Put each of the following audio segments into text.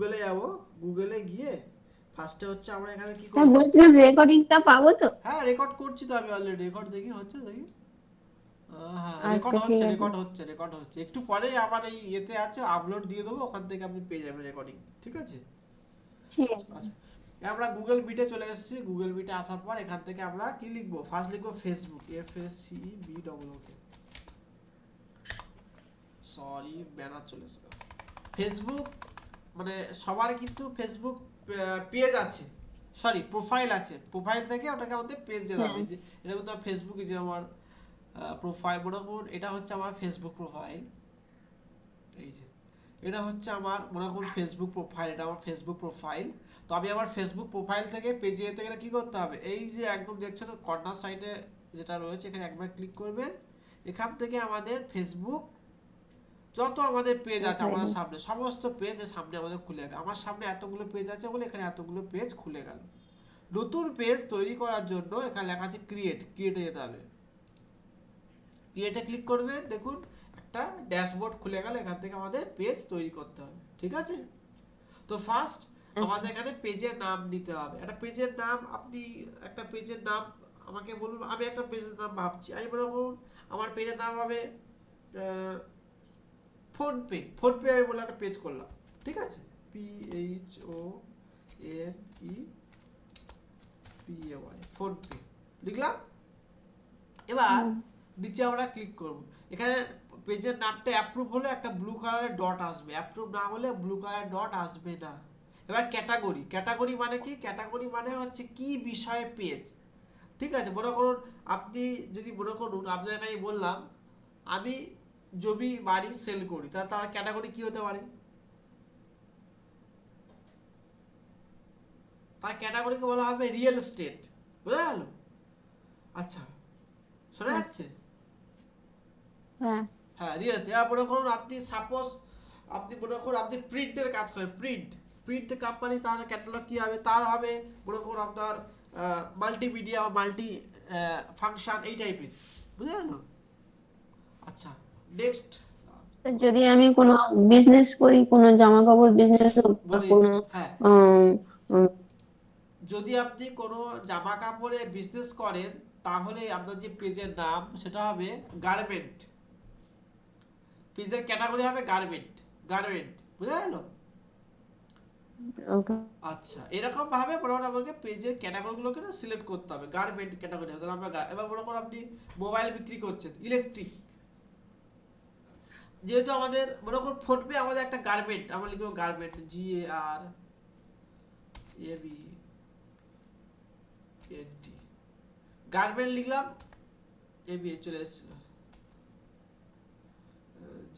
গুগলে যাব গুগলে গিয়ে ফার্স্টে হচ্ছে আমরা এখানে কি করব বলছিলাম রেকর্ডিংটা পাবো তো? হ্যাঁ রেকর্ড করছি তো আমি অলরেডি রেকর্ড দেখি হচ্ছে দেখি। হ্যাঁ আচ্ছা, রেকর্ড হচ্ছে রেকর্ড হচ্ছে রেকর্ড হচ্ছে। একটু পরেই আমার এই ইয়েতে আছে আপলোড দিয়ে দেবো ওখান থেকে আপনি পেয়ে যাবেন রেকর্ডিং ঠিক আছে? ঠিক আছে। আচ্ছা আমরা গুগল মিটে চলে এসেছি। গুগল মিটে আসার পর এখান থেকে আমরা কি লিখব? ফার্স্ট লিখব Facebook F S C B double okay sorry banner চলে এসেছে। ফেসবুক মানে সবার কিন্তু ফেসবুক পেজ আছে। সরি প্রোফাইল আছে। প্রোফাইল থেকে ওটাকে আমাদের পেজ যেতে হবে যে এটা কিন্তু আমার ফেসবুকে যে আমার প্রোফাইল মনে করুন এটা হচ্ছে আমার ফেসবুক প্রোফাইল এই যে এটা হচ্ছে আমার মনে করুন ফেসবুক প্রোফাইল এটা আমার ফেসবুক প্রোফাইল তো আমি আমার ফেসবুক প্রোফাইল থেকে পেজে যেতে গেলে কী করতে হবে? এই যে একদম দেখছেন কর্নার সাইডে যেটা রয়েছে এখানে একবার ক্লিক করবেন। এখান থেকে আমাদের ফেসবুক যত আমাদের পেজ আছে আমাদের সামনে সমস্ত পেজ সামনে আমাদের খুলে যাবে আমার সামনে এতগুলো পেজ আছে বলে এখানে এতগুলো পেজ খুলে গেল। নতুন পেজ তৈরি করার জন্য এখানে লেখা আছে ক্রিয়েট ক্রিয়েটে যেতে হবে। ক্রিয়েটে ক্লিক করবে দেখুন একটা ড্যাশবোর্ড খুলে গেল এখান থেকে আমাদের পেজ তৈরি করতে হবে ঠিক আছে? তো ফার্স্ট আমাদের এখানে পেজের নাম নিতে হবে। একটা পেজের নাম আপনি একটা পেজের নাম আমাকে বলুন আমি একটা পেজের নাম ভাবছি। আমি মনে করুন আমার পেজের নাম হবে ফোনপে ফোনপে আমি বলে একটা পেজ করলাম। ঠিক আছে? P H O N E P A Y PhonePe লিখলাম এবার নিচে আমরা ক্লিক করব। এখানে পেজের নামটা অ্যাপ্রুভ হলে একটা ব্লু কালারের ডট আসবে। অ্যাপ্রুভ না হলে ব্লু কালারের ডট আসবে না। এবার ক্যাটাগরি ক্যাটাগরি মানে কি? ক্যাটাগরি মানে হচ্ছে কি বিষয়ে পেজ ঠিক আছে? মনে করুন আপনি যদি মনে করুন আপনাকে আমি বললাম আমি জমি বাড়ি সেল করি তাহলে তার ক্যাটাগরি কি হতে পারে তার ক্যাটাগরিকে বলা হবে রিয়েল এস্টেট বোঝা গেল আচ্ছা শোনা যাচ্ছে হ্যাঁ হ্যাঁ রিয়েল এস্টেট মনে করুন আপনি সাপোজ আপনি মনে করুন আপনি প্রিন্টের কাজ করেন প্রিন্ট প্রিন্ট কোম্পানি তার ক্যাটালগ কী হবে তার হবে মনে করুন আপনার মাল্টিমিডিয়া বা মাল্টি ফাংশন এই টাইপের বুঝে গেল আচ্ছা নেক্সট যদি আমি কোনো বিজনেস করি কোনো জামা কাপড় বিজনেস কোনো হ্যাঁ। যদি আপনি কোনো জামা কাপড়ের বিজনেস করেন তাহলে আপনার যে পেজের নাম সেটা হবে গার্মেন্ট পেজের ক্যাটাগরি হবে গার্মেন্ট গার্মেন্ট বুঝা গেল? আচ্ছা এরকম ভাবে মোটামুটি আমাকে পেজের ক্যাটাগরিগুলোকে সিলেক্ট করতে হবে গার্মেন্ট ক্যাটাগরি আমরা এবার মনে করুন আপনি মোবাইল বিক্রি করছেন ইলেকট্রিক যেহেতু আমাদের, মনে করুন ফোনপে আমাদের একটা গার্মেন্ট আমরা লিখব garment G A R A B N T garment লিখলাম এ বি চলে এসেছিল।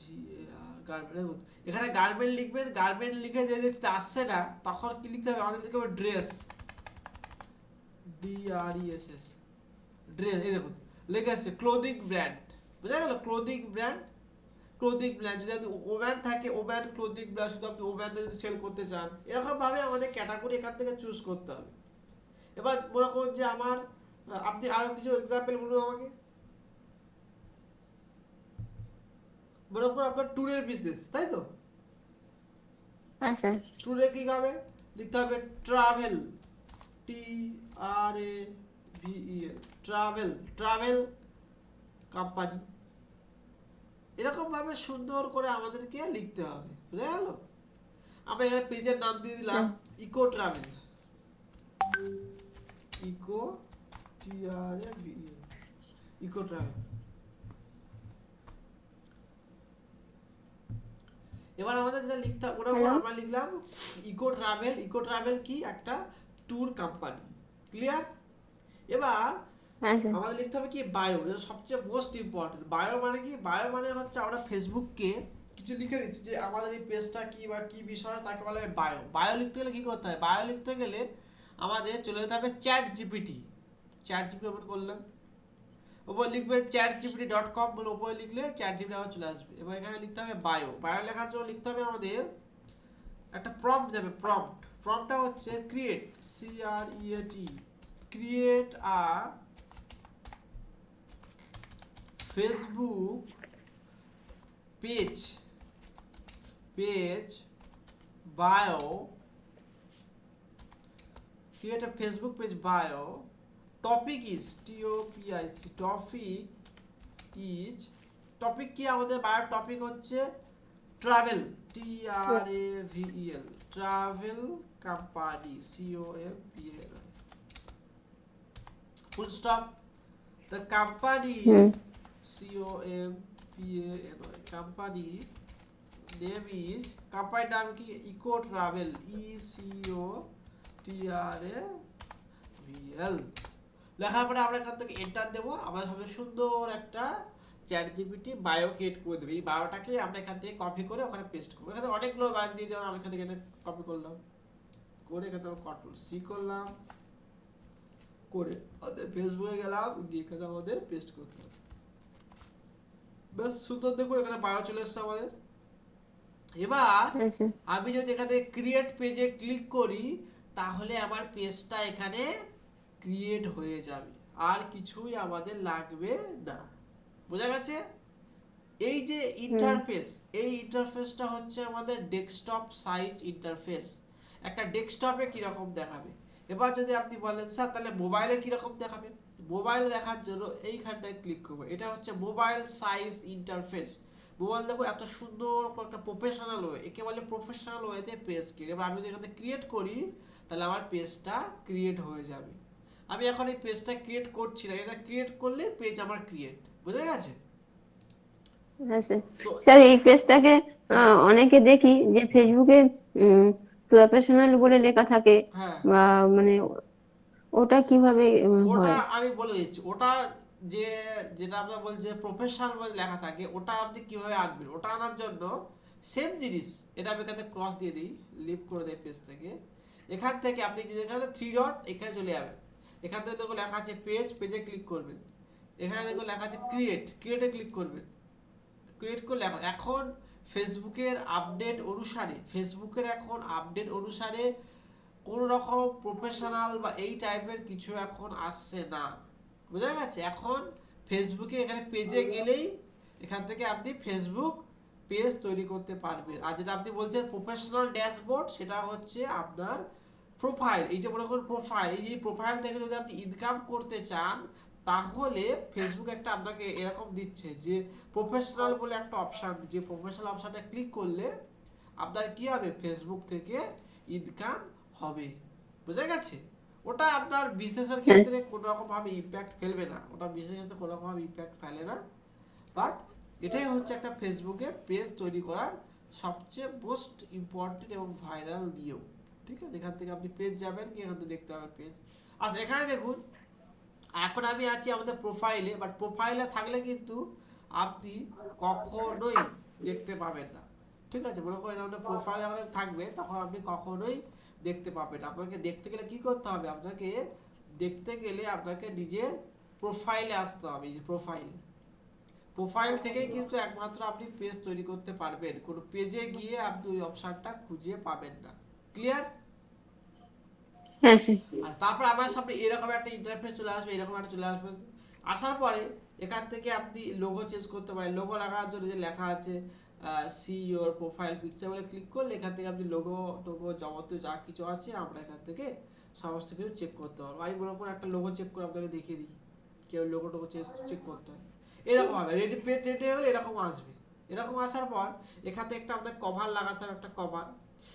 জি এ আর গার্মেন্ট দেখুন, এখানে গার্মেন্ট লিখবেন গার্মেন্ট লিখে যে দেখতে আসছে না, তখন কি লিখতে হবে? আমাদের লিখতে হবে dress D R E S S dress এই দেখুন, লেখা আছে ক্লোদিং ব্র্যান্ড বোঝা গেল? ক্লোদিং ব্র্যান্ড ক্লোদিং ব্র্যান্ড যদি আপনি ওম্যান থাকে ওম্যান ক্লোদিং ব্র্যান্ড শুধু আপনি ওম্যান যদি সেল করতে চান এরকমভাবে আমাদের ক্যাটাগরি এখান থেকে চুজ করতে হবে। এবার মনে করুন যে আমার আপনি আরও কিছু এক্সাম্পল বলুন আমাকে। মনে করুন আপনার ট্যুরের বিজনেস তাই তো? হ্যাঁ ট্যুরে কী হবে লিখতে হবে travel T R A V E L travel travel company এরকমভাবে সুন্দর করে আমাদেরকে লিখতে হবে। বুঝা গেল? আমরা এখানে পেজের নাম দিয়ে দিলাম eco travel. Eco T R A V E eco travel. এবার আমাদের যেটা লিখতে ওটা? আমরা লিখলাম ইকো ট্রাভেল। ইকো ট্রাভেল কি? একটা ট্যুর কোম্পানি। ক্লিয়ার? এবার আমাদের লিখতে হবে কি? বায়ো যেটা সবচেয়ে মোস্ট ইম্পর্টেন্ট বায়ো মানে কি? বায়ো মানে হচ্ছে আমরা ফেসবুককে কিছু লিখে দিচ্ছি যে আমাদের এই পেজটা কি বা কি বিষয়, তাকে বলা হয় বায়ো বায়ো লিখতে গেলে কি করতে হয়? বায়ো লিখতে গেলে আমাদের চলে যেতে হবে chat GPT chat GPT open করলাম। ওপর লিখবে চ্যাট জিপিটি ডট কম বলে ওপরে লিখলে চ্যাট জিপিটি আমার চলে আসবে। এবার এখানে লিখতে হবে বায়ো বায়ো লেখার জন্য লিখতে হবে আমাদের একটা প্রম্পট দেবে প্রম্পট প্রম্পটটা হচ্ছে create C R E create a Facebook page page bio create a page bio. Topic is, t o p i c, topic is topic কি আমাদের বায়োর টপিক হচ্ছে? Travel T R A V E L travel company C O M P A full stop the company hmm C O M P A N Y company name is কোম্পানির নাম কি? Eco travel E C O T R A V L লেখার পরে আমরা এখান থেকে enter দেবো। আমাদের সামনে সুন্দর একটা চ্যাট জিপিটি বায়ো ক্রিয়েট করে দেবে। এই বায়োটাকে আমরা এখান থেকে কপি করে ওখানে পেস্ট করব। এখানে অনেকগুলো বায়ো দিয়ে যেমন আমি এখান থেকে কপি করলাম। করে এখানে কন্ট্রোল সি করলাম। করে আমাদের ফেসবুকে গেলাম। গিয়ে এখানে আমাদের পেস্ট করতে হবে। বেশ সুন্দর দেখুন এখানে বায়ো চলে এসছে আমাদের। এবার আচ্ছা আমি যদি এখানে ক্রিয়েট পেজে ক্লিক করি তাহলে আমার পেজটা এখানে ক্রিয়েট হয়ে যাবে। আর কিছুই আমাদের লাগবে না। বোঝা গেছে? এই যে ইন্টারফেস এই ইন্টারফেসটা হচ্ছে আমাদের ডেস্কটপ সাইজ ইন্টারফেস একটা ডেস্কটপে কীরকম দেখাবে? এবার যদি আপনি বলেন স্যার তাহলে মোবাইলে কীরকম দেখাবে মোবাইলে দেখার জন্য এইখানটায় ক্লিক করব। এটা হচ্ছে মোবাইল সাইজ ইন্টারফেস মোবাইল দেখো এত সুন্দর একটা প্রফেশনাল ওয়ে একে বলে প্রফেশনাল ওয়েতে পেজ ক্রিয়েট এবার আমি যদি এখানে ক্রিয়েট করি তাহলে আমার পেজটা ক্রিয়েট হয়ে যাবে। আমি এখন এই পেজটা ক্রিয়েট করছি না এটা ক্রিয়েট করলে পেজ আমার ক্রিয়েট বুঝা গেছে? আচ্ছা। স্যার এই পেজটাকে অনেকে দেখি যে ফেসবুকে প্রফেশনাল বলে লেখা থাকে হ্যাঁ। বা মানে ওটা কীভাবে ওটা আমি বলে দিচ্ছি, ওটা যে, যেটা আমরা বলছে প্রফেশনাল বলে লেখা থাকে, ওটা আপনি কীভাবে আনবেন ওটা আনার জন্য সেম জিনিস, এটা আমি এখানে ক্রস দিয়ে দিই লিভ করে দেয় পেজ থেকে। এখান থেকে আপনি যে এখানে থ্রি ডট এখানে চলে যাবেন। এখান থেকে দেখো লেখা আছে পেজ পেজে ক্লিক করবেন। এখানে দেখো লেখা আছে ক্রিয়েট ক্রিয়েটে ক্লিক করবেন। ক্রিয়েট করলে এখন এখন ফেসবুকের আপডেট অনুসারে ফেসবুকের এখন আপডেট অনুসারে কোনো রকম প্রফেশনাল বা এই টাইপের কিছু এখন আসছে না। বোঝা গেছে? এখন ফেসবুকে এখানে পেজে গেলেই এখান থেকে আপনি ফেসবুক পেজ তৈরি করতে পারবেন। আর যেটা আপনি বলছেন প্রফেশনাল ড্যাশবোর্ড সেটা হচ্ছে আপনার প্রোফাইল এই যে মনে করুন প্রোফাইল এই যে প্রোফাইল থেকে যদি আপনি ইনকাম করতে চান তাহলে ফেসবুক একটা আপনাকে এরকম দিচ্ছে যে প্রফেশনাল বলে একটা অপশান যে প্রফেশনাল অপশানটা ক্লিক করলে আপনার কি হবে? ফেসবুক থেকে ইনকাম হবে। বুঝা গেছে? ওটা আপনার বিজনেসের ক্ষেত্রে কোনো রকম ভাবে ইম্প্যাক্ট ফেলবে না। ওটা বিজনেসের ক্ষেত্রে কোনো রকম ভাবে ইম্প্যাক্ট ফেলে না। বাট এটাই হচ্ছে একটা ফেসবুকে পেজ তৈরি করার সবচেয়ে মোস্ট ইম্পর্টেন্ট এবং ভাইরাল দিয়েও ঠিক আছে? এখান থেকে আপনি পেজ যাবেন কি এখান থেকে দেখতে পাবেন পেজ আচ্ছা এখানে দেখুন, এখন আমি আছি আমাদের প্রোফাইলে বাট প্রোফাইলে থাকলে কিন্তু আপনি কখনোই দেখতে পাবেন না। ঠিক আছে? মনে করেন আপনার প্রোফাইলে যখন থাকবে, তখন আপনি কখনোই দেখতে পাবেন। আপনাকে দেখতে গেলে কি করতে হবে? আপনাকে দেখতে গেলে আপনাকে নিজের প্রোফাইলে আসতে হবে যে প্রোফাইল প্রোফাইল থেকেই কিন্তু একমাত্র আপনি পেজ তৈরি করতে পারবেন। কোনো পেজে গিয়ে আপনি ওই অপশনটা খুঁজে পাবেন না। ক্লিয়ার হ্যাঁ আর তারপর আমার সামনে এরকম একটা ইন্টারফেস চলে আসবে এরকম একটা চলে আসবে। আসার পরে এখান থেকে আপনি লোগো চেঞ্জ করতে পারেন। লোগো লাগানোর জন্য যে লেখা আছে সি ইওর প্রোফাইল পিকচার বলে ক্লিক করলে এখান থেকে আপনি লোগো টোগো যাবতীয় যা কিছু আছে, আমরা এখান থেকে সমস্ত কিছু চেক করতে পারব। আমি মনে করুন একটা লোগো চেক করে আপনাকে দেখিয়ে দিই। কেউ লোগো টোগো চেক করতে হয় এরকম হবে। রেডি পেজ রেডি হয়ে গেলে এরকম আসবে। এরকম আসার পর এখান থেকে একটা আপনার কভার লাগাতে হবে, একটা কভার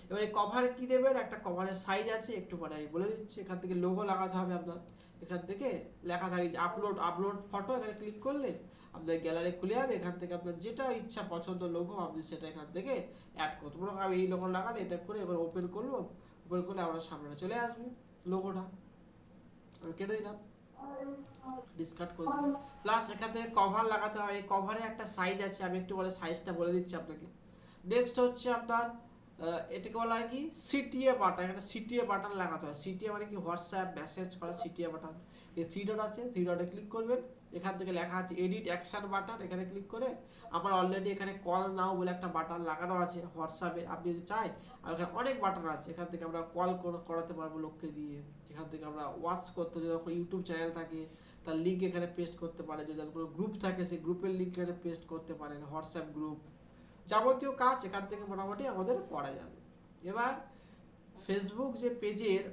এবার এই কভারে কী দেবেন? একটা কভারের সাইজ আছে, একটু পরে আমি বলে দিচ্ছি। এখান থেকে লোগো লাগাতে হবে আপনার। এখান থেকে লেখা থাকে আপলোড আপলোড ফটো এখানে ক্লিক করলে আপনার গ্যালারি খুলে যাবে, এখান থেকে আপনার যেটা ইচ্ছা পছন্দ লোগো আপনি সেটা এখান থেকে অ্যাড করতে মনে আমি এই লোগো লাগান এটা করে এবার ওপেন করব ওপেন করলে আমার সামনে চলে আসবে লোগোটা আমি কেটে দিলাম ডিসকার্ড করে দিলাম। প্লাস এখান থেকে কভার লাগাতে হবে, এই কভারে একটা সাইজ আছে, আমি একটু পরে সাইজটা বলে দিচ্ছি আপনাকে। নেক্সট হচ্ছে আপনার এটাকে বলা হয় কি? সিটিএ বাটন একটা সিটিএ বাটন লাগাতে হয়। সিটিএ মানে কি? হোয়াটসঅ্যাপ মেসেজ করা সিটিএ বাটন এই থ্রি ডট আছে থ্রি ডটে ক্লিক করবেন। এখান থেকে লেখা আছে এডিট অ্যাকশন বাটন এখানে ক্লিক করে আমার অলরেডি এখানে কল নাও বলে একটা বাটন লাগানো আছে হোয়াটসঅ্যাপে আপনি যদি চাই, আর এখানে অনেক বাটন আছে। এখান থেকে আমরা কল করাতে পারব লোককে দিয়ে। এখান থেকে আমরা ওয়াচ করতে, যদি কোনো ইউটিউব চ্যানেল থাকে, তার লিঙ্ক এখানে পেস্ট করতে পারে যদি কোনো গ্রুপ থাকে, সেই গ্রুপের লিঙ্ক এখানে পেস্ট করতে পারেন হোয়াটসঅ্যাপ গ্রুপ যাবতীয় কাজ এখান থেকে মোটামুটি আমাদের করা যাবে। এবার ফেসবুক যে পেজের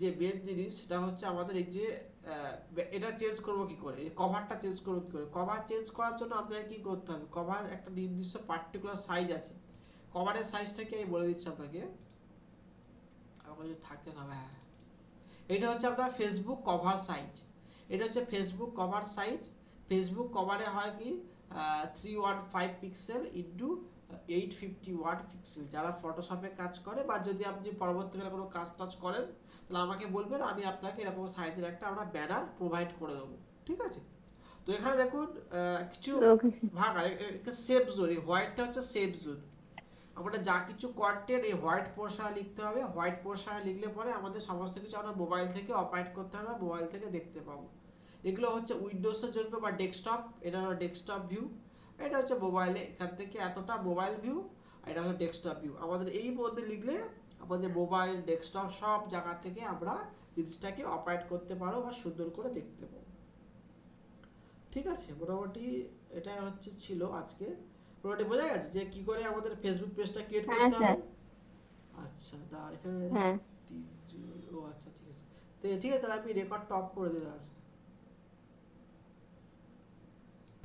যে মেন জিনিস, সেটা হচ্ছে আমাদের এই যে এটা চেঞ্জ করব কি করে? কভারটা চেঞ্জ করব কি করে? কভার চেঞ্জ করার জন্য আপনাকে কি করতে হবে? কভার একটা নির্দিষ্ট পার্টিকুলার সাইজ আছে। কভারের সাইজটাকে আমি বলে দিচ্ছি আপনাকে। আমার যদি থাকে তবে হ্যাঁ। এটা হচ্ছে আপনার ফেসবুক কভার সাইজ এটা হচ্ছে ফেসবুক কভার সাইজ ফেসবুক কভারে হয় কি? Three one five pixel into eight fifty one pixel যারা ফটোশপে কাজ করে বা যদি আপনি পরবর্তীকালে কোনো কাজ টাজ করেন তাহলে আমাকে বলবেন আমি আপনাকে এরকম সাইজের একটা আমরা ব্যানার প্রোভাইড করে দেবো ঠিক আছে? তো এখানে দেখুন কিছু ভাগ সেফ জোন এই হোয়াইটটা হচ্ছে সেফ জোন আমরা যা কিছু কন্টেন্ট এই হোয়াইট পোর্শনে লিখতে হবে হোয়াইট পোর্শনে লিখলে পরে আমাদের সমস্ত কিছু আমরা মোবাইল থেকে অপারেট করতে হবে মোবাইল থেকে দেখতে পাবো। এগুলো হচ্ছে উইন্ডোজের জন্য বা ডেস্কটপ এটা ডেস্কটপ ভিউ এটা হচ্ছে মোবাইলে এখান থেকে এতটা মোবাইল ভিউ আর এটা হচ্ছে ডেস্কটপ ভিউ আমাদের এই মধ্যে লিখলে আমাদের মোবাইল ডেস্কটপ সব জায়গা থেকে আমরা জিনিসটাকে অপারেট করতে পারো বা সুন্দর করে দেখতে পাবো ঠিক আছে? মোটামুটি এটা হচ্ছে ছিল আজকে। মোটামুটি বোঝা গেছে যে কি করে আমাদের ফেসবুক পেজটা ক্রিয়েট করতে। হবে? আচ্ছা দাঁড় এখানে হ্যাঁ। ও আচ্ছা ঠিক আছে। তো ঠিক আছে তাহলে আমি রেকর্ড টপ করে দিলাম।